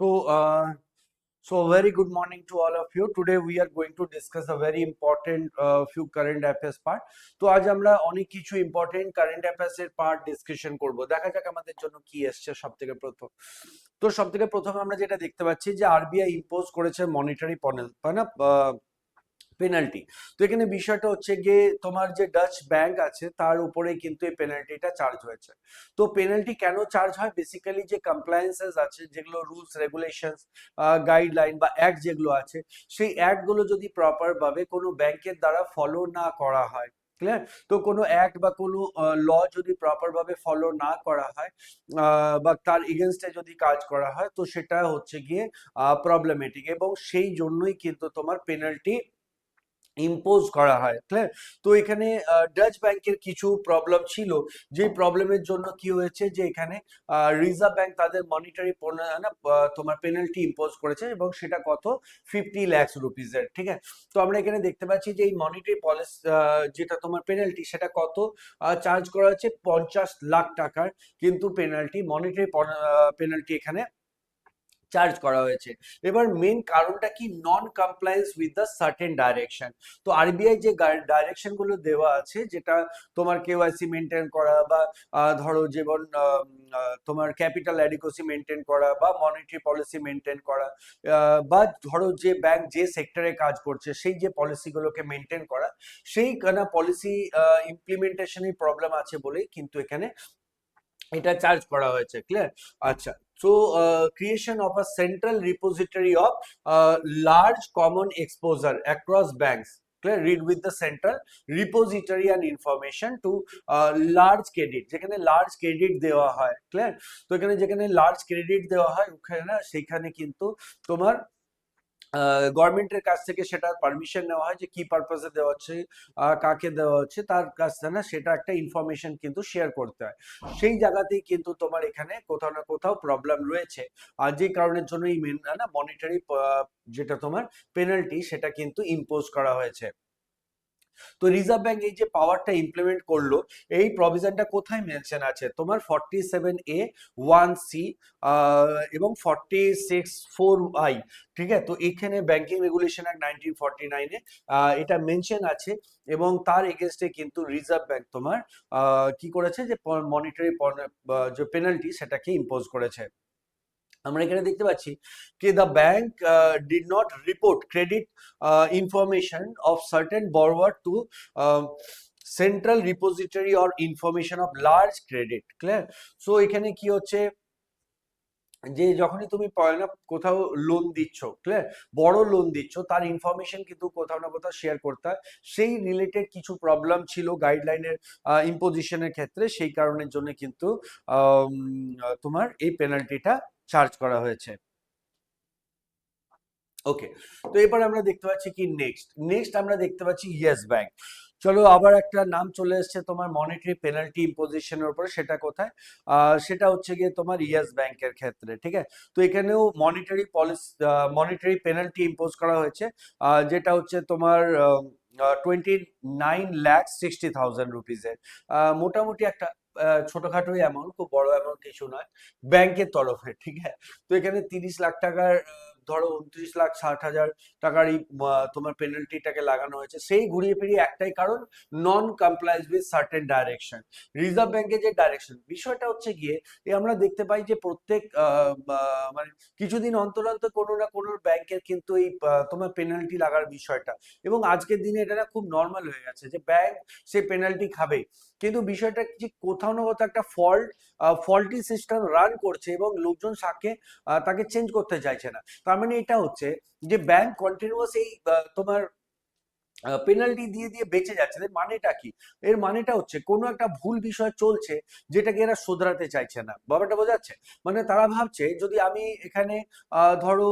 So, uh, so very good morning to all of you. Today we are going to discuss a very important uh, few current affairs part. তো আজ আমরা অনেক কিছু important current affairs এর part discussion করব দেখা যাক আমাদের জন্য কি এসছে সব থেকে প্রথম তো সব থেকে প্রথম আমরা যেটা দেখতে পাচ্ছি যে আরবিআই ইম্পোজ করেছে মনিটারি পনেল তাই না পেনাল্টি তো এখানে বিষয়টা হচ্ছে গিয়ে তোমার যে ডাচ ব্যাংক আছে, তার উপরে কিন্তু এই পেনাল্টিটা চার্জ হয়েছে। তো পেনাল্টি কেন চার্জ হয়? বেসিক্যালি যে কমপ্লায়েন্সেস আছে, যেগুলো রুলস রেগুলেশনস গাইডলাইন বা অ্যাক্ট যেগুলো আছে, সেই অ্যাক্টগুলো যদি প্রপার ভাবে কোনো ব্যাংকের দ্বারা ফলো না করা হয় ক্লিয়ার তো কোনো অ্যাক্ট বা কোনো ল যদি প্রপার ভাবে ফলো না করা হয় বা তার এগেনস্টে যদি কাজ করা হয়, তো সেটা হচ্ছে গিয়ে প্রবলেমেটিক এবং সেই জন্যই কিন্তু তোমার পেনাল্টি ইম্পোজ করা হয়। ক্লিয়ার তো এখানে ডাচ ব্যাংকের কিছু প্রবলেম ছিল। যে প্রবলেমের জন্য কি হয়েছে যে, এখানে রিজার্ভ ব্যাংক তাদের মনিটারি তোমার পেনাল্টি ইম্পোজ করেছে এবং সেটা কত? ফিফটি ল্যাক্স রুপিজের ঠিক আছে? তো আমরা এখানে দেখতে পাচ্ছি যে, এই মনিটারি পলিসি যেটা তোমার পেনাল্টি সেটা কত? চার্জ করা হচ্ছে পঞ্চাশ লাখ টাকার। কিন্তু পেনাল্টি মনিটারি পেনাল্টি এখানে চার্জ করা হয়েছে। এবার মেন কারণটা কি? Non compliance with the certain direction তো আরবিআই যে ডাইরেকশনগুলো দেওয়া আছে, যেটা তোমার কেওয়াইসি মেনটেন করা বা ধরো যেমন তোমার ক্যাপিটাল অ্যাডিকোসি মেনটেন করা বা মনিটারি পলিসি মেনটেন করা বা ধরো যে ব্যাংক যে সেক্টরে কাজ করছে, সেই যে পলিসিগুলোকে মেনটেন করা সেই কানা পলিসি ইমপ্লিমেন্টেশনের প্রবলেম আছে বলেই কিন্তু এখানে এটা চার্জ করা হয়েছে ক্লিয়ার আচ্ছা so uh, creation of a central repository of uh, large common exposure across banks clear read with the central repository and information to uh, large credit যেখানে large credit দেওয়া হয় clear তো এখানে যেখানে large credit দেওয়া হয় ওখানে না সেখানে কিন্তু তোমার গভর্নমেন্টের কাছ থেকে সেটা পারমিশন নেওয়া হয় যে কি পারপাসে দেওয়া হচ্ছে কাকে দেওয়া হচ্ছে, তার কাছ থেকে না সেটা একটা ইনফরমেশন কিন্তু শেয়ার করতে হয়। সেই জায়গাতেই কিন্তু তোমার এখানে কোথাও না কোথাও প্রবলেম রয়েছে। আর যে কারণের জন্য এই মেন না মনিটারি যেটা তোমার পেনাল্টি সেটা কিন্তু ইম্পোজ করা হয়েছে। তো রিজার্ভ ব্যাংক এই যে পাওয়ারটা ইমপ্লিমেন্ট করল, এই প্রভিশনটা কোথায় মেনশন আছে? তোমার forty seven A one C এবং ফর্টি সিক্স ফোর আই ঠিক আছে? তো এখানে banking regulation act nineteen forty নাইনে এটা মেনশন আছে এবং তার এগেনস্টে কিন্তু রিজার্ভ ব্যাংক তোমার কি করেছে? যে মনিটারি যে পেনাল্টি সেটাকে ইম্পোজ করেছে। আমরা এখানে দেখতে পাচ্ছি কি the bank did not report credit information of certain borrower to central repository or information of large credit clear so এখানে কি হচ্ছে? যে যখনই তুমি পয়লা কোথাও লোন দিচ্ছ ক্লিয়ার বড় লোন দিচ্ছ, তার ইনফরমেশন কিন্তু কোথাও না কোথাও শেয়ার করতে হয়। সেই রিলেটেড কিছু প্রবলেম ছিল গাইডলাইনের ইম্পোজিশনের ক্ষেত্রে, সেই কারণের জন্য কিন্তু তোমার এই পেনাল্টিটা চার্জ করা হয়েছে। ওকে তো এবার আমরা দেখতে পাচ্ছি কি নেক্সট নেক্সট আমরা দেখতে পাচ্ছি ইয়েস ব্যাংক চলো আবার একটা নাম চলে এসেছে তোমার মনিটারি পেনাল্টি ইম্পোজিশনের উপরে, সেটা কোথায়? সেটা হচ্ছে গিয়ে তোমার ইয়েস ব্যাংকের ক্ষেত্রে, ঠিক আছে? তো এখানেও monetary policy monetary penalty impose করা হয়েছে যেটা হচ্ছে তোমার twenty nine lakh sixty thousand রুপিজের মোটামুটি একটা ছোটখাটো অ্যামাউন্ট খুব বড় অ্যামাউন্ট কিছু নয়। ব্যাংকের তরফে, ঠিক আছে? তো এখানে তিরিশ লাখ টাকার ধরো উনত্রিশ লাখ, ষাট হাজার টাকার এই তোমার পেনাল্টিটাকে লাগানো হয়েছে। সেই ঘুরিয়ে ফিরিয়ে একটাই কারণ non compliance with certain direction reserve ব্যাংকের যে ডাইরেকশন বিষয়টা হচ্ছে গিয়ে, এ আমরা দেখতে পাই যে প্রত্যেক মানে কিছুদিন অন্তর অন্তর কোনো না কোনো ব্যাংকের কিন্তু এই তোমার পেনাল্টি লাগার বিষয়টা। এবং আজকের দিনে এটা না খুব নর্মাল হয়ে গেছে যে ব্যাংক সে পেনাল্টি খাবে। কিন্তু বিষয়টা যে কোথাও না কোথাও একটা ফল্ট ফল্টি সিস্টেম রান করছে এবং লোকজন সাকে তাকে চেঞ্জ করতে চাইছে না। তার মানে এটা হচ্ছে যে ব্যাংক কন্টিনিউয়াস এই তোমার পেনাল্টি দিয়ে দিয়ে বেঁচে যাচ্ছে। এর মানেটা কি? এর মানেটা হচ্ছে কোনো একটা ভুল বিষয় চলছে যেটাকে এরা শোধরাতে চাইছে না। ব্যাপারটা বোঝাচ্ছে মানে তারা ভাবছে যদি আমি এখানে ধরো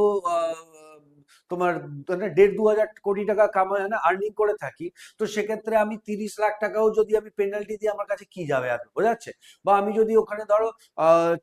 তোমার মানে দেড় দু হাজার কোটি টাকা কামায় না আর্নিং করে থাকি, তো সেক্ষেত্রে আমি তিরিশ লাখ টাকাও যদি আমি পেনাল্টি দিই আমার কাছে কি যাবে আর বোঝা যাচ্ছে? বা আমি যদি ওখানে ধরো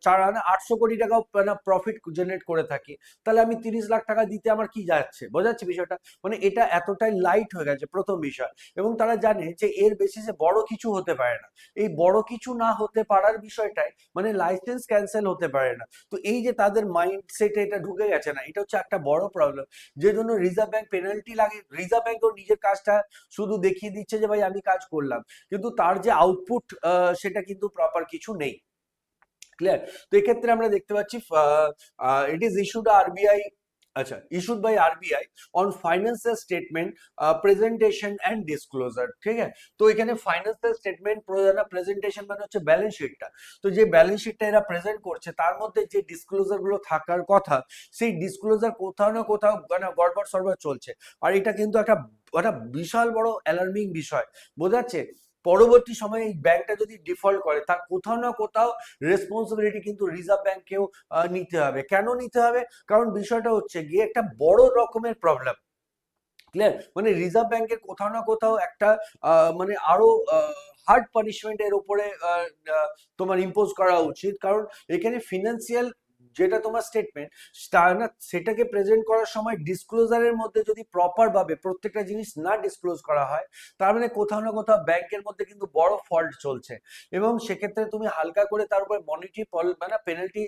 চার আটশো কোটি টাকাও প্রফিট জেনারেট করে থাকি, তাহলে আমি তিরিশ লাখ টাকা দিতে আমার কি যাচ্ছে? বোঝা যাচ্ছে বিষয়টা? মানে এটা এতটাই লাইট হয়ে গেছে প্রথম বিষয়। এবং তারা জানে যে এর বেসিসে বড় কিছু হতে পারে না। এই বড় কিছু না হতে পারার বিষয়টাই মানে লাইসেন্স ক্যান্সেল হতে পারে না। তো এই যে তাদের মাইন্ড সেটে এটা ঢুকে গেছে না, এটা হচ্ছে একটা বড় প্রবলেম যে জন্য রিজার্ভ ব্যাংক পেনাল্টি লাগে। রিজার্ভ ব্যাংক ওর নিজের কাজটা শুধু দেখিয়ে দিচ্ছে যে, ভাই, আমি কাজ করলাম। কিন্তু তার যে আউটপুট সেটা কিন্তু প্রপার কিছু নেই। ক্লিয়ার তো এক্ষেত্রে আমরা দেখতে পাচ্ছি ইট ইজ ইস্যুড আরবিআই আচ্ছা issued by RBI on financial statement presentation and disclosure ঠিক আছে? তো এখানে ফাইন্যান্সিয়াল স্টেটমেন্ট প্রেজেন্টেশন মানে হচ্ছে ব্যালেন্স শিটটা তো যে ব্যালেন্স শিটটা এরা প্রেজেন্ট করছে, তার মধ্যে যে ডিসক্লোজারগুলো থাকার কথা, সেই ডিসক্লোজার কোথাও না কোথাও মানে গড়বড় সড়বড় চলছে। আর এটা কিন্তু একটা একটা বিশাল বড় অ্যালার্মিং বিষয়। বোঝাচ্ছে পরবর্তী সময়ে এই ব্যাংকটা যদি ডিফল্ট করে তার কোথাও না কোথাও রেসপন্সিবিলিটি কিন্তু রিজার্ভ ব্যাংকেও নিতে হবে। কেন নিতে হবে? কারণ বিষয়টা হচ্ছে গিয়ে একটা বড় রকমের প্রবলেম ক্লিয়ার মানে রিজার্ভ ব্যাংকের কোথাও না কোথাও একটা মানে আরও হার্ড পানিশমেন্ট এর উপরে তোমার ইম্পোজ করা উচিত। কারণ এখানে ফিনান্সিয়াল যেটা তোমার স্টেটমেন্ট তা না সেটাকে প্রেজেন্ট করার সময় ডিসক্লোজারের মধ্যে যদি প্রপারভাবে প্রত্যেকটা জিনিস না ডিসক্লোজ করা হয়, তার মানে কোথাও না কোথাও ব্যাংকের মধ্যে কিন্তু বড় ফল্ট চলছে। এবং সেক্ষেত্রে তুমি হালকা করে তার উপর মনিটরি মানে পেনাল্টি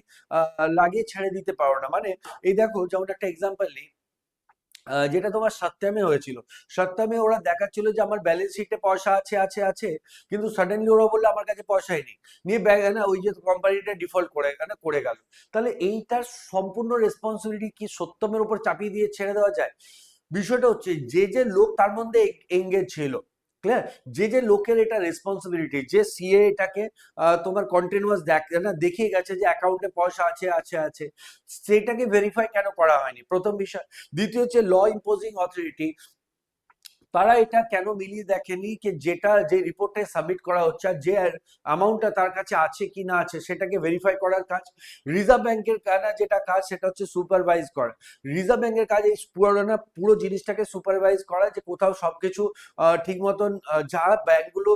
লাগিয়ে ছেড়ে দিতে পারো না। মানে এই দেখো, যেমন একটা এক্সাম্পল নিই যেটা তোমার সত্যামে হয়েছিল। সত্যামে ওরা দেখাচ্ছিল যে আমার ব্যালেন্স শিটে পয়সা আছে আছে আছে, কিন্তু সাডেনলি ওরা বলল আমার কাছে পয়সাই নেই। নিয়ে ব্যাগ না ওই যে কোম্পানিটা ডিফল্ট করে, এখানে করে গেল। তাহলে এইটার সম্পূর্ণ রেসপন্সিবিলিটি কি সত্যমের উপর চাপিয়ে দিয়ে ছেড়ে দেওয়া যায়? বিষয়টা হচ্ছে যে যে লোক তার মধ্যে এঙ্গেজ ছিল ক্লিয়ার যে যে লোকের এটা রেসপন্সিবিলিটি যে সিএ এটাকে তোমার কন্টিনিউয়াস দেখ, না, দেখিয়ে গেছে যে অ্যাকাউন্টে পয়সা আছে আছে আছে, সেটাকে ভেরিফাই কেন করা হয়নি? প্রথম বিষয়। দ্বিতীয় হচ্ছে ল ইম্পোজিং অথরিটি তারা এটা কেন মিলিয়ে দেখেনি যে যেটা যে রিপোর্টে সাবমিট করা হচ্ছে আর যে অ্যামাউন্টটা তার কাছে আছে কি না আছে সেটাকে ভেরিফাই করার কাজ। রিজার্ভ ব্যাংকের কানা যেটা কাজ সেটা হচ্ছে সুপারভাইজ করা। রিজার্ভ ব্যাংকের কাজ এই পুরো না পুরো জিনিসটাকে সুপারভাইজ করা যে কোথাও সবকিছু ঠিক মতন যা ব্যাংকগুলো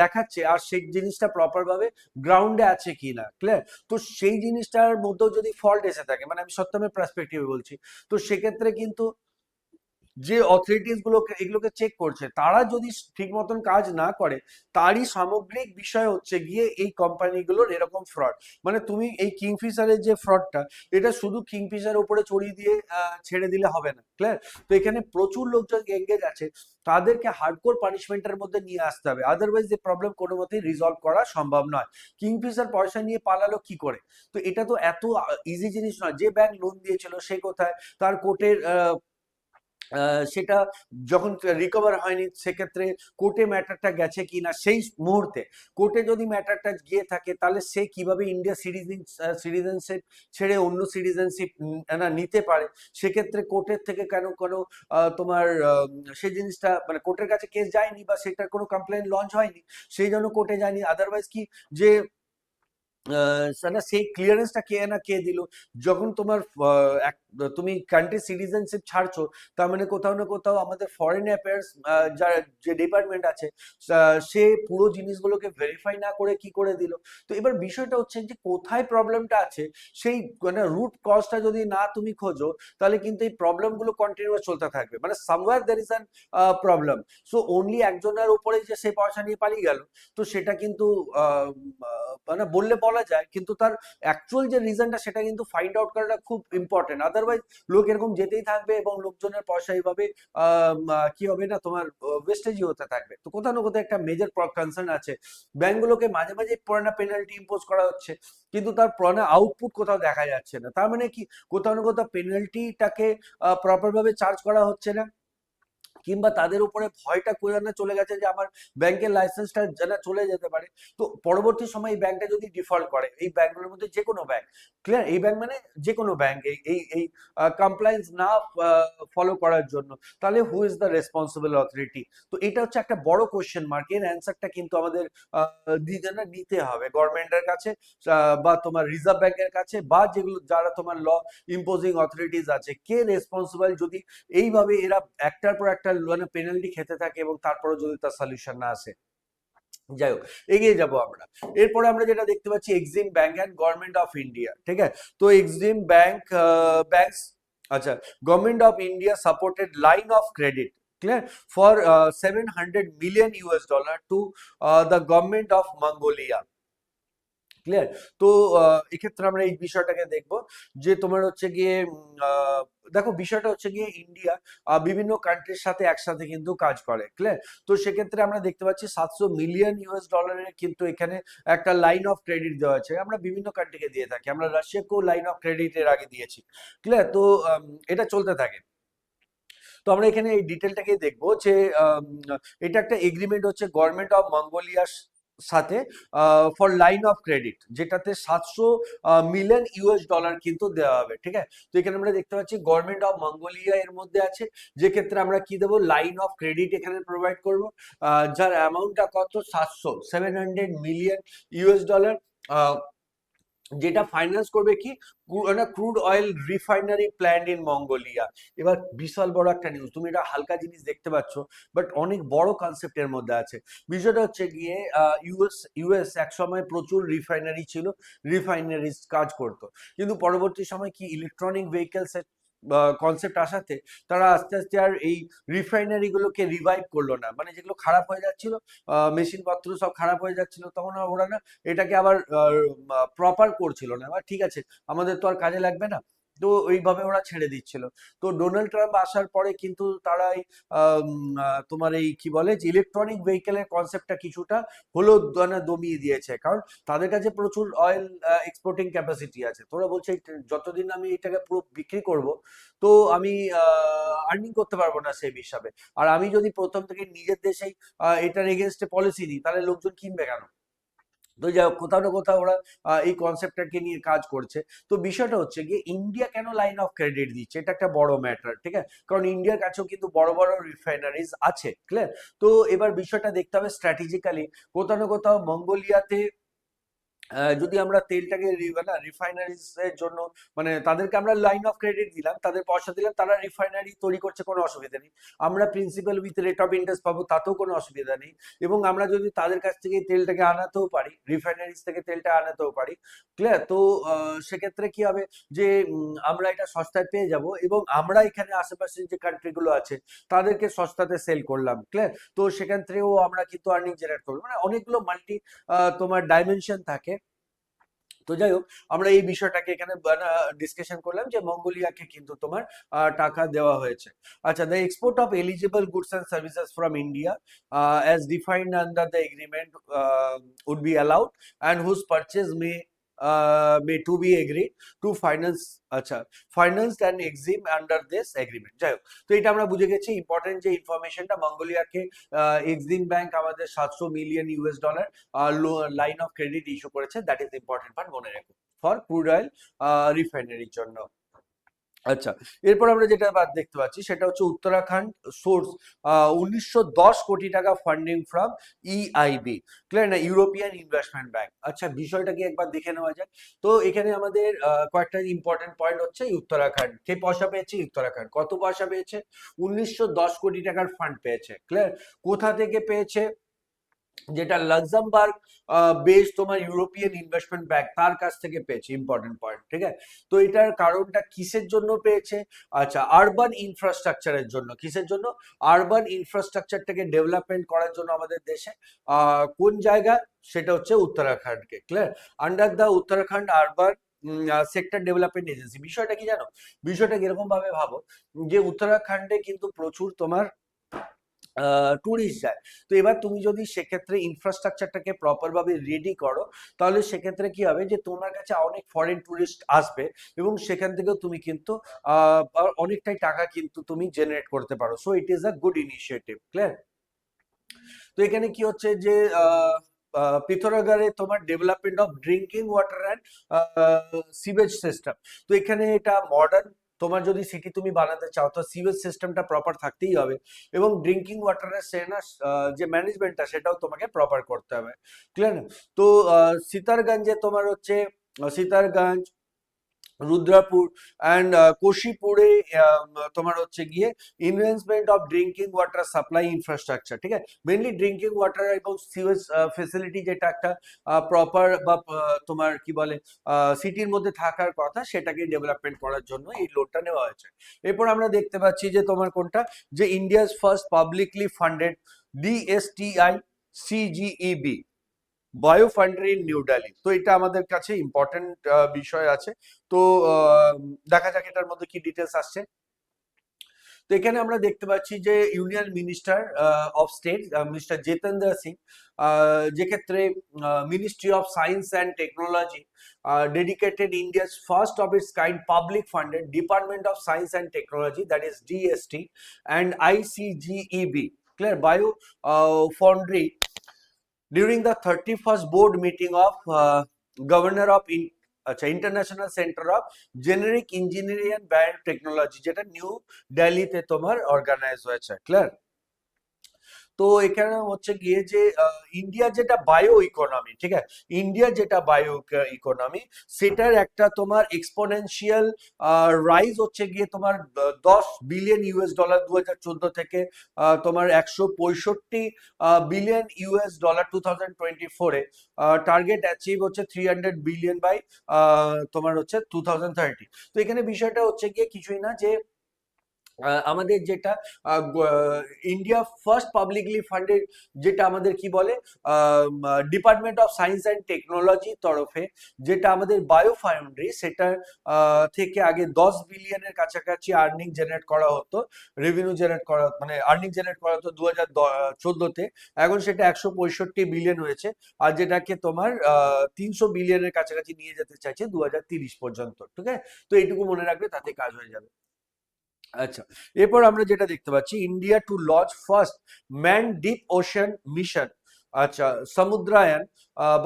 দেখাচ্ছে আর সেই জিনিসটা প্রপার ভাবে গ্রাউন্ডে আছে কি না ক্লিয়ার তো সেই জিনিসটার মধ্যেও যদি ফল্ট এসে থাকে মানে আমি সত্যমের পার্সপেক্টিভে বলছি, তো সেক্ষেত্রে কিন্তু যে অথরিটিস গুলোকে, এগুলোকে চেক করছে, তারা যদি ঠিক মতন কাজ না করে, তারই সামগ্রিক বিষয় হচ্ছে গিয়ে এই কোম্পানিগুলোর এরকম ফ্রড মানে তুমি এই কিংফিশারের যে ফ্রডটা এটা শুধু কিংফিশার উপরে চড়িয়ে দিয়ে ছেড়ে দিলে হবে না ক্লিয়ার তো এখানে প্রচুর লোকজন এঙ্গেজ আছে, তাদেরকে হার্ডকোর পানিশমেন্টের মধ্যে নিয়ে আসতে হবে। আদারওয়াইজ যে প্রবলেম কোনো মতেই রিজলভ করা সম্ভব নয়। কিংফিশার পয়সা নিয়ে পালালো কি করে? তো এটা তো এত ইজি জিনিস নয়। যে ব্যাংক লোন দিয়েছিল সে কোথায়? তার কোর্টের সেটা যখন রিকভার হয়নি, সেক্ষেত্রে কোর্টে ম্যাটারটা গেছে কিনা সেই মুহূর্তে। কোর্টে যদি ম্যাটারটা গিয়ে থাকে, তাহলে সে কীভাবে ইন্ডিয়া সিটিজেন সিটিজেনশিপ ছেড়ে অন্য সিটিজেনশিপ না, নিতে পারে? সেক্ষেত্রে কোর্টের থেকে কেন কোনো তোমার সেই জিনিসটা মানে কোর্টের কাছে কেস যায়নি বা সেটার কোনো কমপ্লেন লঞ্চ হয়নি, সেই জন্য কোর্টে যায়নি। আদারওয়াইজ কি যে না সেই ক্লিয়ারেন্সটা কে না কে দিল? যখন তোমার তুমি কান্ট্রি সিটিজেনশিপ ছাড়ছো, তার মানে কোথাও না কোথাও আমাদের ফরেন অ্যাফেয়ার্স যার, যে ডিপার্টমেন্ট আছে সে পুরো জিনিসগুলোকে ভেরিফাই না করে কি করে দিল? তো এবার বিষয়টা হচ্ছে যে কোথায় প্রবলেমটা আছে, সেই মানে রুট কজটা যদি না তুমি খোঁজো, তাহলে কিন্তু এই প্রবলেমগুলো কন্টিনিউয়াস চলতে থাকবে। মানে somewhere there is an problem so only একজনের উপরে যে সে পয়সা নিয়ে পালিয়ে গেল, তো সেটা কিন্তু মানে বললে বলা যায়, কিন্তু তার অ্যাকচুয়াল যে রিজনটা সেটা কিন্তু ফাইন্ড আউট করাটা খুব ইম্পর্টেন্ট আদারওয়াইজ লোক এরকম যেতেই থাকবে এবং লোকজনের পয়সা এইভাবে কি হবে না, তোমার ওয়েস্টেজই হতে থাকবে। তো কোথাও না কোথাও একটা মেজর কনসার্ন আছে। ব্যাংকগুলোকে মাঝে মাঝে পুরানা পেনাল্টি ইম্পোজ করা হচ্ছে, কিন্তু তার পুরানা আউটপুট কোথাও দেখা যাচ্ছে না। তার মানে কি? কোথাও না কোথাও পেনাল্টিটাকে প্রপার ভাবে চার্জ করা হচ্ছে না। কিংবা তাদের উপরে ভয়টা কোথাও না চলে গেছে যে আমার ব্যাংকের লাইসেন্সটা যেন চলে যেতে পারে। তো পরবর্তী সময় এই ব্যাংকটা যদি ডিফল্ট করে, এই ব্যাংকগুলোর মধ্যে যে কোনো ব্যাংক ক্লিয়ার এই ব্যাংক মানে যে কোনো ব্যাংক, এই এই কমপ্লায়েন্স না ফলো করার জন্য, তাহলে who is the responsible authority তো এটা হচ্ছে একটা বড় কোশ্চেন মার্ক এর অ্যান্সারটা কিন্তু আমাদের দিতে নিতে হবে। গভর্নমেন্টের কাছে বা তোমার রিজার্ভ ব্যাংকের কাছে, বা যেগুলো, যারা তোমার ল ইম্পোজিং অথরিটিস আছে, কে রেসপন্সিবল যদি এইভাবে এরা একটার পর একটা মানে পেনাল্টি খেতে থাকে এবং তারপরে যদি তার সলিউশন না আসে। যাই হোক এগিয়ে যাব আমরা। এরপরে আমরা যেটা দেখতে পাচ্ছি Exim bank and government of India ঠিক আছে? তো এক্সিম ব্যাংক ব্যাংকস আচ্ছা government of India supported line of credit clear? For uh, 700 million US dollar to uh, the government of Mongolia clear তো এক্ষেত্রে আমরা এই বিষয়টাকে দেখব যে তোমার হচ্ছে গিয়ে দেখো বিষয়টা হচ্ছে গিয়ে ইন্ডিয়া বিভিন্ন কান্ট্রির সাথে একসাথে কিন্তু কাজ করে ক্লিয়ার তো সেক্ষেত্রে আমরা দেখতে পাচ্ছি সাতশো মিলিয়ন ইউএস ডলারের কিন্তু এখানে একটা লাইন অফ ক্রেডিট দেওয়া আছে। আমরা বিভিন্ন কান্ট্রিকে দিয়ে থাকি। আমরা রাশিয়াকেও লাইন অফ ক্রেডিট এর আগে দিয়েছি ক্লিয়ার তো এটা চলতে থাকে। তো আমরা এখানে এই ডিটেলটাকে দেখব যে এটা একটা এগ্রিমেন্ট হচ্ছে গভর্নমেন্ট অফ মঙ্গোলিয়ার সাথে ফর লাইন অফ ক্রেডিট যেটাতে সাতশো মিলিয়ন ইউএস ডলার কিন্তু দেওয়া হবে, ঠিক আছে? তো এখানে আমরা দেখতে পাচ্ছি গভর্নমেন্ট অফ মঙ্গোলিয়া এর মধ্যে আছে, যে ক্ষেত্রে আমরা কি দেবো? লাইন অফ ক্রেডিট এখানে প্রোভাইড করব যার অ্যামাউন্টটা কত? সাতশো seven hundred million US dollar যেটা ফাইন্যান্স করবে কি? Crude oil refinery plant in Mongolia এবার বিশাল বড় একটা নিউজ তুমি এটা হালকা জিনিস দেখতে পাচ্ছ বাট অনেক বড় কনসেপ্টের মধ্যে আছে। বিষয়টা হচ্ছে গিয়ে ইউএস ইউএস এক সময় প্রচুর রিফাইনারি ছিল রিফাইনারিজ কাজ করতো। কিন্তু পরবর্তী সময় কি ইলেকট্রনিক ভেহিকেলস কনসেপ্ট আসাতে তারা আস্তে আস্তে আর এই রিফাইনারিগুলোকে রিভাইভ করল না। মানে যেগুলো খারাপ হয়ে যাচ্ছিল মেশিনপত্র সব খারাপ হয়ে যাচ্ছিল, তখন ওরা না এটাকে আবার প্রপার করছিল না। ঠিক আছে, আমাদের তো আর কাজে লাগবে না। তো ওইভাবে ওরা ছেড়ে দিচ্ছিল। তো ডোনাল্ড ট্রাম্প আসার পরে কিন্তু তারা তোমার এই কি বলে যে ইলেকট্রনিক ভেহিকেলের কনসেপ্টটা কিছুটা হলেও মানে দমিয়ে দিয়েছে। কারণ তাদের কাছে প্রচুর অয়েল এক্সপোর্টিং ক্যাপাসিটি আছে। তোরা বলছে যতদিন আমি এটাকে পুরো বিক্রি করব, তো আমি আর্নিং করতে পারব না সেই হিসাবে। আর আমি যদি প্রথম থেকে নিজের দেশেই এটার এগেনস্টে পলিসি নিই, তাহলে লোকজন কিনবে কেন? তো যাই হোক, কোথাও না কোথাও ওরা এই কনসেপ্টটাকে নিয়ে কাজ করছে। তো বিষয়টা হচ্ছে গিয়ে ইন্ডিয়া কেন লাইন অফ ক্রেডিট দিচ্ছে? এটা একটা বড় ম্যাটার ঠিক আছে? কারণ ইন্ডিয়ার কাছেও কিন্তু বড় বড় রিফাইনারিজ আছে ক্লিয়ার তো এবার বিষয়টা দেখতে হবে স্ট্র্যাটেজিক্যালি কোথাও না কোথাও মঙ্গোলিয়াতে যদি আমরা তেলটাকে রিফাইনারিজ এর জন্য মানে তাদেরকে আমরা লাইন অফ ক্রেডিট দিলাম, তাদের পয়সা দিলাম, তারা রিফাইনারি তৈরি করছে, কোনো অসুবিধা নেই। আমরা principal with rate of interest পাবো, তাতেও কোনো অসুবিধা নেই। এবং আমরা যদি তাদের কাছ থেকে তেলটাকে আনাতেও পারি রিফাইনারিজ থেকে তেলটা আনাতেও পারি ক্লিয়ার তো সেক্ষেত্রে কি হবে যে আমরা এটা সস্তায় পেয়ে যাব এবং আমরা এখানে আশেপাশে যে কান্ট্রিগুলো আছে, তাদেরকে সস্তাতে সেল করলাম ক্লিয়ার তো সেখান থেকেও আমরা কিন্তু আর্নিং জেনারেট করব। মানে অনেকগুলো মাল্টি তোমার ডাইমেনশন থাকে। তো যাই হোক, আমরা এই বিষয়টাকে এখানে ডিসকাশন করলাম যে মঙ্গোলিয়াকে কিন্তু তোমার টাকা দেওয়া হয়েছে। আচ্ছা the export of eligible goods and services from India as defined under the agreement would be allowed and whose purchase may may to be agree to finance আচ্ছা finance and Exim under this agreement যাই হোক, তো এটা আমরা বুঝে গেছি important যে ইনফরমেশনটা মঙ্গোলিয়াকে এক্সিম ব্যাংক আমাদের সাতশো million US dollar line of credit issue করেছে। দ্যাট ইজ ইম্পর্টেন্ট পার্ট মনে রেখো। ফর ক্রুড অয়েল রিফাইনারির জন্য। আচ্ছা এরপর আমরা যেটা বাদ দেখতে পাচ্ছি সেটা হচ্ছে উত্তরাখণ্ড সোর্স উনিশশো দশ কোটি টাকা ফান্ডিং ফ্রম ইআইবি ক্লিয়ার না? ইউরোপিয়ান ইনভেস্টমেন্ট ব্যাংক আচ্ছা বিষয়টা কি একবার দেখে নেওয়া যাক? তো এখানে আমাদের কয়েকটা ইম্পর্টেন্ট পয়েন্ট হচ্ছে উত্তরাখণ্ড। কে পয়সা পেয়েছে? উত্তরাখণ্ড। কত পয়সা পেয়েছে? উনিশশো দশ কোটি টাকার ফান্ড পেয়েছে ক্লিয়ার কোথা থেকে পেয়েছে? যেটা লাক্সামবার্গ বেস তোমার ইউরোপিয়ান ইনভেস্টমেন্ট ব্যাংক, তার কাছ থেকে পেয়েছে ইম্পর্টেন্ট পয়েন্ট ঠিক আছে? তো এটার কারণটা কিসের জন্য পেয়েছে? আচ্ছা আরবান ইনফ্রাস্ট্রাকচারের জন্য। কিসের জন্য? আরবান ইনফ্রাস্ট্রাকচারটাকে ডেভেলপমেন্ট করার জন্য আমাদের দেশে কোন জায়গা? সেটা হচ্ছে উত্তরাখণ্ডকে clear under the Uttarakhand urban sector development agency বিষয়টা কি জানো? বিষয়টা কীরকম ভাবে ভাবো? যে উত্তরাখণ্ডে কিন্তু প্রচুর তোমার ট্যুরিস্ট যায় তো এবার তুমি যদি সেক্ষেত্রে ইনফ্রাস্ট্রাকচারটাকে প্রপারভাবে রেডি করো, তাহলে সেক্ষেত্রে কি হবে যে, তোমার কাছে অনেক ফরেন ট্যুরিস্ট আসবে এবং সেখান থেকেও তুমি কিন্তু অনেকটাই টাকা কিন্তু তুমি জেনারেট করতে পারো। So it is a good initiative clear তো এখানে কি হচ্ছে যে পিথোরাগড়ে তোমার development of drinking water and sewage system তো এখানে এটা মডার্ন তোমার যদি সিটি তুমি বানাতে চাও, তো সিভেজ সিস্টেমটা প্রপার থাকতেই হবে। এবং ড্রিঙ্কিং ওয়াটারের সে না যে ম্যানেজমেন্টটা সেটাও তোমাকে প্রপার করতে হবে। ক্লিয়ার তো সীতারগঞ্জে তোমার হচ্ছে সিতারগঞ্জ রুদ্রাপুর অ্যান্ড কোশিপুরে তোমার হচ্ছে গিয়ে investment of drinking water supply infrastructure ঠিক আছে? মেনলি ড্রিঙ্কিং ওয়াটার এবং সিওয়েজ ফেসিলিটি যেটা একটা প্রপার বা তোমার কি বলে সিটির মধ্যে থাকার কথা সেটাকে ডেভেলপমেন্ট করার জন্য এই লোডটা নেওয়া হয়েছে। এরপর আমরা দেখতে পাচ্ছি যে তোমার কোনটা? যে India's first publicly funded DSTI CGEB bio foundry in New Delhi. তো এটা আমাদের কাছে ইম্পর্টেন্ট বিষয় আছে। তো দেখা যাক এটার মধ্যে কি ডিটেলস আসছে। তো এখানে আমরা দেখতে পাচ্ছি যে union minister of state mister Jitendra Singh যে ক্ষেত্রে ministry of science and technology dedicated India's first of its kind public funded, department of science and technology, that is DST, and ICGEB, clear? Bio foundry during the 31st board meeting of uh, governor of in, আচ্ছা international centre of generic engineering and biotechnology যেটা New দিল্লিতে তোমার organise হয়েছে clear তো এখানে হচ্ছে গিয়ে যে ইন্ডিয়া যেটা বায়ো ইকোনমি ঠিক আছে? ইন্ডিয়া যেটা বায়ো ইকোনমি সেটার একটা তোমার এক্সপোনেনশিয়াল রাইজ হচ্ছে গিয়ে তোমার দশ বিলিয়ন ইউএস ডলার দু হাজার চোদ্দ থেকে তোমার একশো পঁয়ষট্টি billion US dollar two thousand twenty ফোরে টার্গেট অ্যাচিভ হচ্ছে থ্রি হান্ড্রেড বিলিয়ন বাই তোমার হচ্ছে টু থাউজেন্ড থার্টি তো এখানে বিষয়টা হচ্ছে গিয়ে কিছুই না যে আমাদের যেটা ইন্ডিয়া ফার্স্ট পাবলিকলি ফান্ডেড যেটা আমাদের কি বলে ডিপার্টমেন্ট অফ সায়েন্স অ্যান্ড টেকনোলজির তরফে, যেটা আমাদের বায়ো ফাউন্ডারি সেটার থেকে আগে দশ বিলিয়নের কাছাকাছি আর্নিং জেনারেট করা হতো রেভিনিউ জেনারেট করা মানে আর্নিং জেনারেট করা হতো দু হাজার চোদ্দোতে। এখন সেটা একশো পঁয়ষট্টি বিলিয়ন হয়েছে, আর যেটাকে তোমার তিনশো বিলিয়নের কাছাকাছি নিয়ে যেতে চাইছে দু হাজার তিরিশ পর্যন্ত, ঠিক আছে? তো এইটুকু মনে রাখবে, তাতে কাজ হয়ে যাবে। আচ্ছা এরপর আমরা যেটা দেখতে পাচ্ছি India to launch first man deep ocean mission আচ্ছা Samudrayaan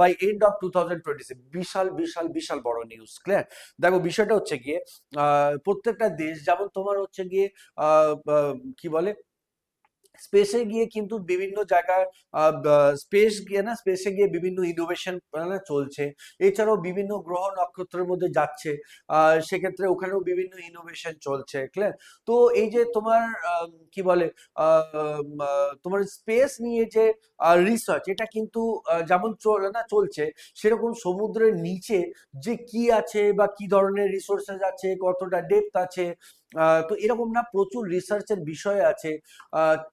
by end of two thousand twenty বিশাল বিশাল বিশাল বড় নিউজ ক্লিয়ার দেখো, বিষয়টা হচ্ছে গিয়ে প্রত্যেকটা দেশ, যেমন তোমার হচ্ছে গিয়ে কি বলে স্পেসে গিয়ে কিন্তু বিভিন্ন জায়গায় স্পেস গিয়ে না স্পেসে গিয়ে বিভিন্ন ইনোভেশন চলছে। এছাড়াও বিভিন্ন গ্রহ নক্ষত্রের মধ্যে যাচ্ছে। সেক্ষেত্রে ওখানেও বিভিন্ন ইনোভেশন চলছে ক্লিয়ার তো এই যে তোমার কি বলে তোমার স্পেস নিয়ে যে রিসার্চ এটা কিন্তু যেমন চল না, চলছে, সেরকম সমুদ্রের নিচে যে কি আছে বা কি ধরনের রিসোর্সেস আছে, কতটা ডেপথ আছে তো এরকম না প্রচুর রিসার্চের বিষয় আছে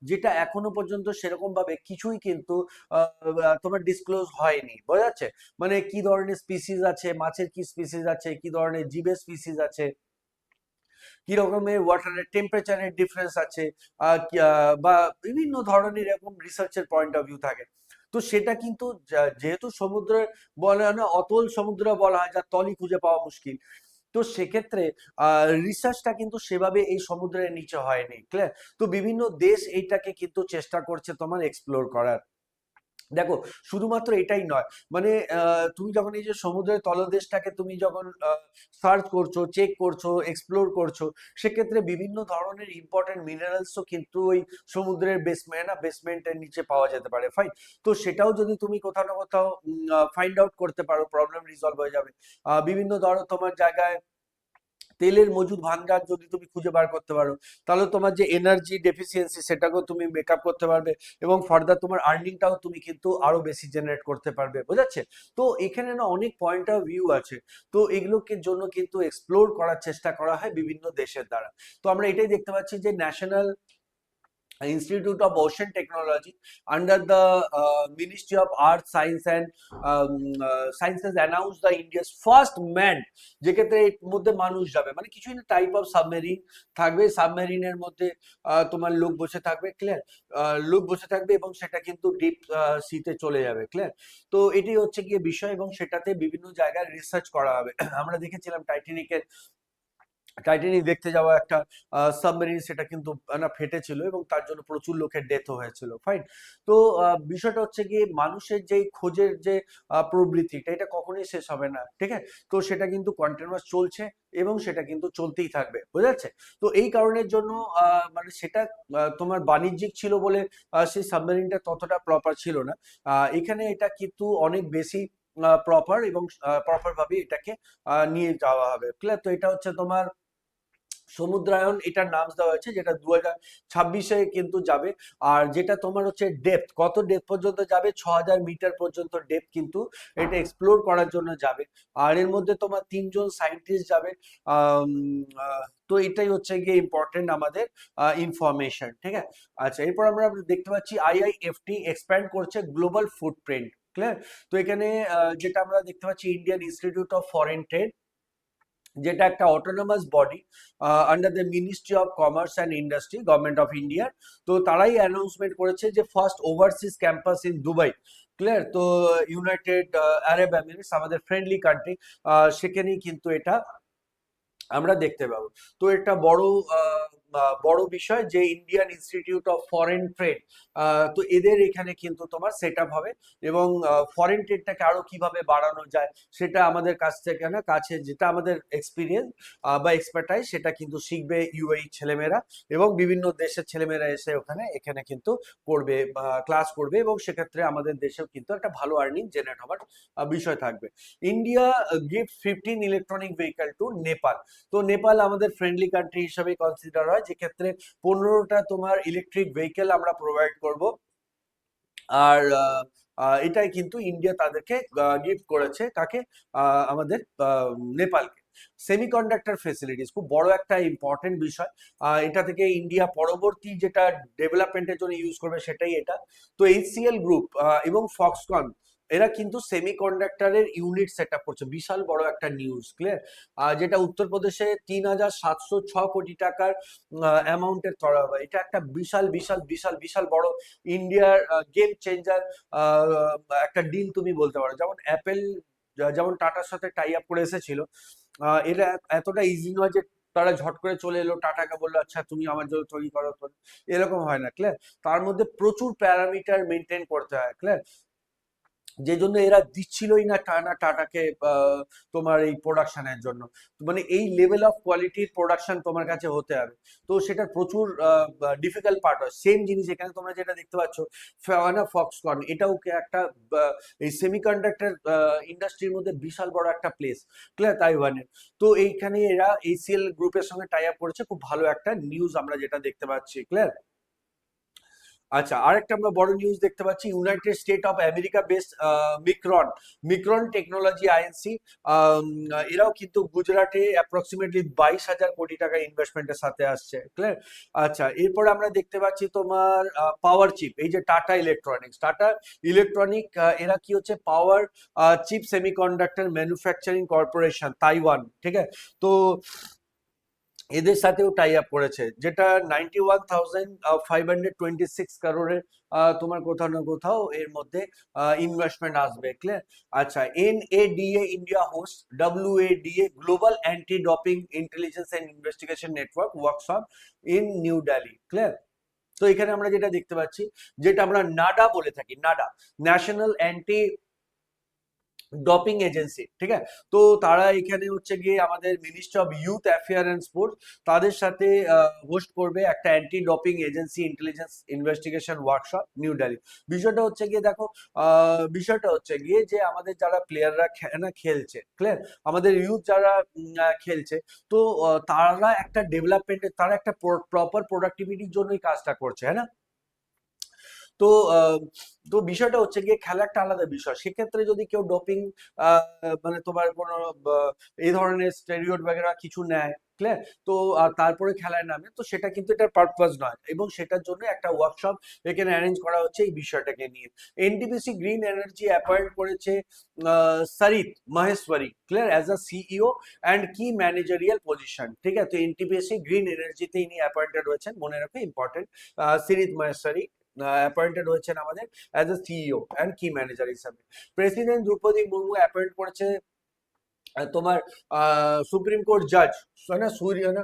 যেটা এখনও পর্যন্ত সেরকম ভাবে কিছুই কিন্তু তোমার ডিসক্লোজ হয়নি, বোঝা যাচ্ছে? মানে কি ধরনের স্পিসিস আছে, মাছের কি স্পিসিস আছে, কি ধরনের জীবের স্পিসিস আছে, কি রকমের ওয়াটারের টেম্পারেচারের ডিফারেন্স আছে বা বিভিন্ন ধরনের এরকম রিসার্চের পয়েন্ট অফ ভিউ থাকে। তো সেটা কিন্তু যেহেতু সমুদ্রে বলা না, অতল সমুদ্র বলা হয় যার তলই খুঁজে পাওয়া মুশকিল। তো সেক্ষেত্রে রিসার্চটা কিন্তু সেভাবে এই সমুদ্রের নিচে হয়নি ক্লিয়ার তো বিভিন্ন দেশ এইটাকে কিন্তু চেষ্টা করছে তোমার এক্সপ্লোর করার। দেখো, শুধুমাত্র এটাই নয়। মানে তুমি যখন এই যে সমুদ্রের তলদেশটাকে তুমি যখন সার্চ করছ চেক করছ এক্সপ্লোর করছ, সেক্ষেত্রে বিভিন্ন ধরনের ইম্পর্টেন্ট মিনারেলসও কিন্তু ওই সমুদ্রের বেসমেন্ট না বেসমেন্টের নিচে পাওয়া যেতে পারে। ফাইন তো সেটাও যদি তুমি কোথাও না কোথাও ফাইন্ড আউট করতে পারো প্রবলেম রিজলভ হয়ে যাবে। বিভিন্ন ধরো তোমার জায়গায় তেলের মজুদ ভান্ডার যদি তুমি খুঁজে বার করতে পারো, তাহলে তোমার যে এনার্জি ডেফিসিয়েন্সি সেটাকেও তুমি মেকআপ করতে পারবে এবং ফার্দার তোমার আর্নিংটাও তুমি কিন্তু আরও বেশি জেনারেট করতে পারবে বুঝাচ্ছে তো এখানে না অনেক পয়েন্ট অফ ভিউ আছে, তো এগুলোকে জন্য কিন্তু এক্সপ্লোর করার চেষ্টা করা হয় বিভিন্ন দেশের দ্বারা। তো আমরা এটাই দেখতে পাচ্ছি যে national Institute of Ocean Technology under the uh, Ministry of Earth Science and um, uh, Science has announced the India's first manned যে ক্ষেত্রে এর মধ্যে মানুষ যাবে। মানে কিছু টাইপ অফ সাবমেরিন থাকবে। সাবমেরিনের মধ্যে তোমার লোক বসে থাকবে ক্লিয়ার লোক বসে থাকবে এবং সেটা কিন্তু ডিপ সিতে চলে যাবে ক্লিয়ার তো এটি হচ্ছে গিয়ে বিষয় এবং সেটাতে বিভিন্ন জায়গায় রিসার্চ করা হবে। আমরা দেখেছিলাম টাইটানিকের টাইটানিক দেখতে যাওয়া একটা সাবমেরিন সেটা কিন্তু না ফেটেছিল এবং তার জন্য প্রচুর লোকের ডেথ হয়েছিল। ফাইন তো বিষয়টা হচ্ছে গিয়ে মানুষের যে খোঁজের যে প্রবৃত্তিটা, এটা কখনোই শেষ হবে না, ঠিক আছে? তো সেটা কিন্তু কন্টিনিউয়াস চলছে এবং সেটা কিন্তু চলতেই থাকবে, বুঝা যাচ্ছে? তো এই কারণের জন্য মানে সেটা তোমার বাণিজ্যিক ছিল বলে সেই সাবমেরিনটা ততটা প্রপার ছিল না। এখানে এটা কিন্তু অনেক বেশি প্রপার এবং প্রপার ভাবে এটাকে নিয়ে যাওয়া হবে ক্লিয়ার তো এটা হচ্ছে তোমার সমুদ্রায়ন এটার নাম দেওয়া হয়েছে, যেটা দু হাজার ছাব্বিশে কিন্তু যাবে। আর যেটা তোমার হচ্ছে ডেপথ কত ডেপথ পর্যন্ত যাবে? ছ হাজার মিটার পর্যন্ত ডেপথ কিন্তু এটা এক্সপ্লোর করার জন্য যাবে। আর এর মধ্যে তোমার তিনজন সায়েন্টিস্ট যাবে। তো এটাই হচ্ছে গিয়ে ইম্পর্টেন্ট আমাদের ইনফরমেশন ঠিক আছে? আচ্ছা এরপর আমরা দেখতে পাচ্ছি আইআইএফটি এক্সপ্যান্ড করছে গ্লোবাল ফুটপ্রিন্ট ক্লিয়ার তো এখানে যেটা আমরা দেখতে পাচ্ছি Indian institute of foreign trade যেটা একটা autonomous body under the ministry of commerce and industry government of ইন্ডিয়ার তো তারাই অ্যানাউন্সমেন্ট করেছে যে first overseas campus in Dubai clear তো ইউনাইটেড আরব এমিরেটস আমাদের ফ্রেন্ডলি কান্ট্রি সেখানেই কিন্তু এটা আমরা দেখতে পাবো। তো এটা বড় বড় বিষয় যে Indian institute of foreign trade তো এদের এখানে কিন্তু তোমার সেট হবে এবং ফরেন ট্রেডটাকে আরও কীভাবে বাড়ানো যায় সেটা আমাদের কাছ থেকে না কাছে যেটা আমাদের এক্সপিরিয়েন্স বা এক্সপার্টাইজ সেটা কিন্তু শিখবে ইউএই ছেলেমেয়েরা এবং বিভিন্ন দেশের ছেলেমেয়েরা এসে ওখানে, এখানে কিন্তু করবে ক্লাস করবে এবং সেক্ষেত্রে আমাদের দেশেও কিন্তু একটা ভালো আর্নিং জেনারেট হওয়ার বিষয় থাকবে। India gift fifteen electronic vehicle to Nepal তো নেপাল আমাদের ফ্রেন্ডলি কান্ট্রি হিসেবে কনসিডার হয় যে ক্ষেত্রে পনেরোটা তোমার ইলেকট্রিক ভেহিকেল আমরা প্রোভাইড করব। আর এটাই কিন্তু ইন্ডিয়া তাদেরকে গিফট করেছে কাকে আমাদের নেপালকে। সেমিকন্ডাক্টর ফেসিলিটিস খুব বড় একটা ইম্পর্টেন্ট বিষয়। এটা থেকে ইন্ডিয়া পরবর্তী যেটা ডেভেলপমেন্টের জন্য ইউজ করবে সেটাই এটা। তো এইচসিএল গ্রুপ এবং ফক্সকন এরা কিন্তু সেমিকন্ডাক্টরের ইউনিট সেট আপ করছে। বিশাল বড় একটা নিউজ ক্লিয়ার যেটা উত্তরপ্রদেশে তিন হাজার সাতশো ছ কোটি টাকার অ্যামাউন্টের করা হবে এটা একটা বিশাল বিশাল বিশাল বিশাল বড় ইন্ডিয়ার গেম চেঞ্জার একটা ডিল তুমি বলতে পারো। যেমন অ্যাপেল যেমন টাটার সাথে টাই আপ করে এসেছিল এটা এতটা ইজি নয় যে তারা ঝট করে চলে এলো টাটাকে বলল আচ্ছা তুমি আমার জন্য তৈরি করো। এরকম হয় না ক্লিয়ার তার মধ্যে প্রচুর প্যারামিটার মেনটেন করতে হয় ক্লিয়ার যে জন্য এরা দিচ্ছিলই না টানা টাটাকে তোমার এই প্রোডাকশনের জন্য। মানে এই লেভেল অফ কোয়ালিটির প্রোডাকশন তোমার কাছে হতে হবে। তো সেটা প্রচুর ডিফিকাল্ট পার্ট হয়। সেম জিনিস এখানে তোমরা যেটা দেখতে পাচ্ছ ফেওয়ানা ফক্সকন এটাও একটা এই সেমিকন্ডাক্টর ইন্ডাস্ট্রির মধ্যে বিশাল বড় একটা প্লেস ক্লিয়ার তাইওয়ানের তো এইখানে এরা এইসিএল গ্রুপের সঙ্গে টাই আপ করেছে। খুব ভালো একটা নিউজ আমরা যেটা দেখতে পাচ্ছি ক্লিয়ার আচ্ছা আরেকটা আমরা বড় নিউজ দেখতে পাচ্ছি United States of America base Micron Micron technology Inc এরাও কিন্তু গুজরাটে অ্যাপ্রক্সিমেটলি বাইশ হাজার কোটি টাকা ইনভেস্টমেন্টের সাথে আসছে ক্লিয়ার আচ্ছা এরপরে আমরা দেখতে পাচ্ছি তোমার পাওয়ার চিপ এই যে টাটা ইলেকট্রনিক্স টাটা ইলেকট্রনিক এরা কি হচ্ছে power chip semiconductor manufacturing corporation Taiwan ঠিক আছে? তো এদের সাথেও টাই আপ করেছে, যেটা ninety one thousand five hundred twenty six কারোরের তোমার কোথাও না কোথাও এর মধ্যে ইনভেস্টমেন্ট আসবে ক্লিয়ার আচ্ছা N A DA India host W A DA global anti doping intelligence and investigation network workshop in New Delhi clear তো এখানে আমরা যেটা দেখতে পাচ্ছি, যেটা আমরা নাডা বলে থাকি, NADA national anti doping agency, ঠিক আছে? তো তারা এখানে হচ্ছে গিয়ে আমাদের ministry of youth affair and sports তাদের সাথে হোস্ট করবে একটা anti doping agency intelligence investigation workshop New Delhi বিষয়টা হচ্ছে গিয়ে দেখো বিষয়টা হচ্ছে গিয়ে যে আমাদের যারা প্লেয়াররা না, খেলছে ক্লিয়ার আমাদের ইউথ যারা খেলছে, তো তারা একটা ডেভেলপমেন্টের তারা একটা প্রপার প্রোডাক্টিভিটির জন্যই কাজটা করছে হ্যাঁ না? তো তো বিষয়টা হচ্ছে গিয়ে খেলা একটা আলাদা বিষয়। সেক্ষেত্রে যদি কেউ ডোপিং মানে তোমার কোনো এই ধরনের স্টেরিয়ড বাগেরা কিছু নেয় ক্লিয়ার তো তারপরে খেলায় নামে, তো সেটা কিন্তু এটার পারপাস নয়। এবং সেটার জন্য একটা ওয়ার্কশপ এখানে অ্যারেঞ্জ করা হচ্ছে এই বিষয়টাকে নিয়ে। এনটিপিসি গ্রিন এনার্জি অ্যাপয়েন্ট করেছে Sarit Maheshwari clear as a CEO and কি ম্যানেজারিয়াল পজিশন ঠিক আছে? তো এনটিপিসি গ্রিন এনার্জিতে ইনি অ্যাপয়েন্টেড হয়েছেন, মনে রাখো ইম্পর্টেন্ট সিরিত মহেশ্বরী অ্যাপয়েন্টেড হয়েছেন আমাদের as a CEO and key manager হিসাবে। প্রেসিডেন্ট দ্রৌপদী মুর্মু অ্যাপয়েন্ট করেছে তোমার সুপ্রিম কোর্ট জাজ না সূর্য না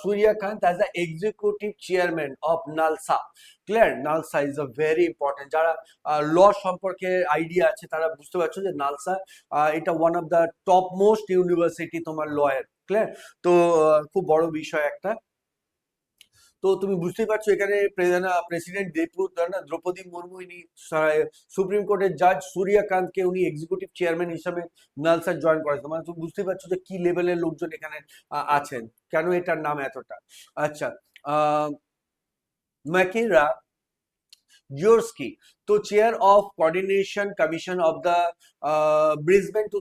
Suryakant as the executive chairman of NALSA clear NALSA is a very important যারা ল সম্পর্কে আইডিয়া আছে, তারা বুঝতে পারছ যে নালসা এটা one of the top most university তোমার লয়ের ক্লিয়ার তো খুব বড় বিষয় একটা। তো তুমি বুঝতেই পারছ, এখানে প্রেসিডেন্ট দ্রৌপদী মুর্মু ইনি সুপ্রিম কোর্টের জাজ সূর্যকান্তকে উনি এক্সিকিউটিভ চেয়ারম্যান হিসাবে নালসার জয়েন করেছেন মানে তুমি বুঝতেই পারছ যে কি লেভেলের লোকজন এখানে আছেন। কেন এটার নাম এতটা? আচ্ছা মাকিরা জিওর্সকি তো chair of coordination commission of the Brisbane two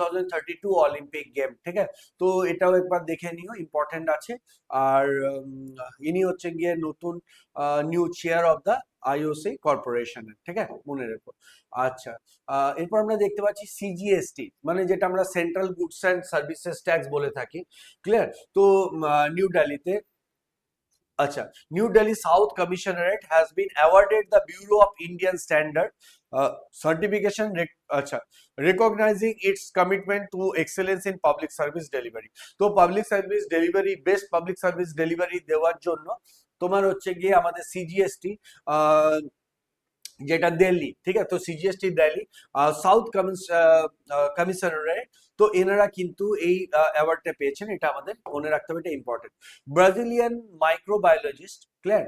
thousand thirty two Olympic game ঠিক আছে তো এটাও একবার দেখে নিও ইম্পর্টেন্ট আছে। আর ইনি হচ্ছে গিয়ে নতুন new chair of the IOC কর্পোরেশনের ঠিক আছে? মনে রেখো। আচ্ছা এরপর আমরা দেখতে পাচ্ছি সিজিএসটি মানে যেটা আমরা central goods and services tax বলে থাকি ক্লিয়ার তো নিউ দিল্লিতে আচ্ছা South Commissionerate has been awarded the Bureau of Indian Standard uh, certification rec- আচ্ছা recognizing its commitment to excellence in public service delivery তো public service delivery best public service delivery দেওয়ার জন্য তোমার হচ্ছে গিয়ে আমাদের সিজিএসটি যেটা দিল্লি ঠিক আছে তো সিজিএসটি দিল্লি সাউথ কমিশনারেট তো এনারা কিন্তু এই অ্যাওয়ার্ডটা পেয়েছেন, এটা আমাদের মনে রাখতে হবে, এটা important Brazilian microbiologist clear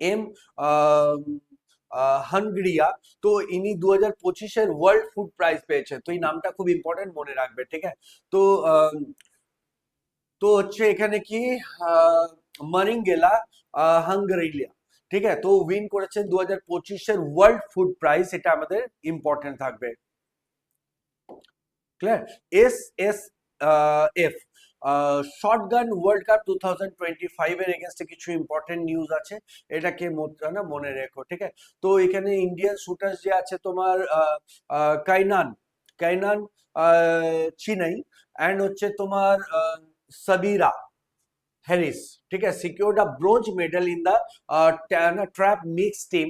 M Hungria তো ইনি দু হাজার পঁচিশের ওয়ার্ল্ড ফুড প্রাইজ পেয়েছেন, তো এই নামটা খুব ইম্পর্টেন্ট মনে রাখবে, ঠিক আছে? তো তো হচ্ছে এখানে কি মারিঙ্গেলা হাঙ্গারিলিয়া ঠিক আছে? তো উইন করেছেন দু হাজার পঁচিশের ওয়ার্ল্ড ফুড প্রাইজ এটা আমাদের ইম্পর্টেন্ট থাকবে। Clear S S F shotgun world cup two thousand twenty five এর এগেনস্টে কিছু ইম্পর্টেন্ট নিউজ আছে, এটাকে না, মনে রেখো, ঠিক আছে? তো এখানে ইন্ডিয়ান শুটার্স যে আছে তোমার কাইনান কাইনান চিনাই অ্যান্ড হচ্ছে তোমার সাবিরা হ্যারিস ঠিক আছে? Secured a bronze medal in the trap mix team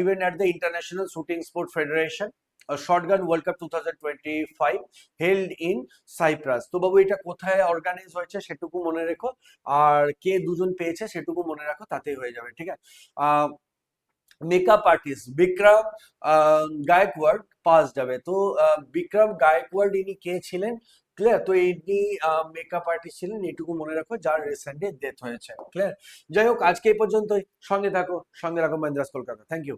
even at the international shooting sport federation shotgun world cup two thousand twenty five held in Cyprus তো বাবু এটা কোথায় অর্গানাইজ হয়েছে সেটুকু মনে রেখো। আর কে দুজন পেয়েছে সেটুকু মনে রাখো তাতেই হয়ে যাবে ঠিক আছে? Makeup artist Vikram uh, Gaikwad পাস যাবে। তো বিক্রম গায়কওয়াড় ইনি কে ছিলেন? ক্লিয়ার তো ইনি মেকআপ আর্টিস্ট ছিলেন এটুকু মনে রাখো যার রিসেন্টলি ডেথ হয়েছে। ক্লিয়ার যাই হোক আজকে এই পর্যন্তই। সঙ্গে থাকো সঙ্গে রাখো মাদ্রাস কলকাতা। Thank you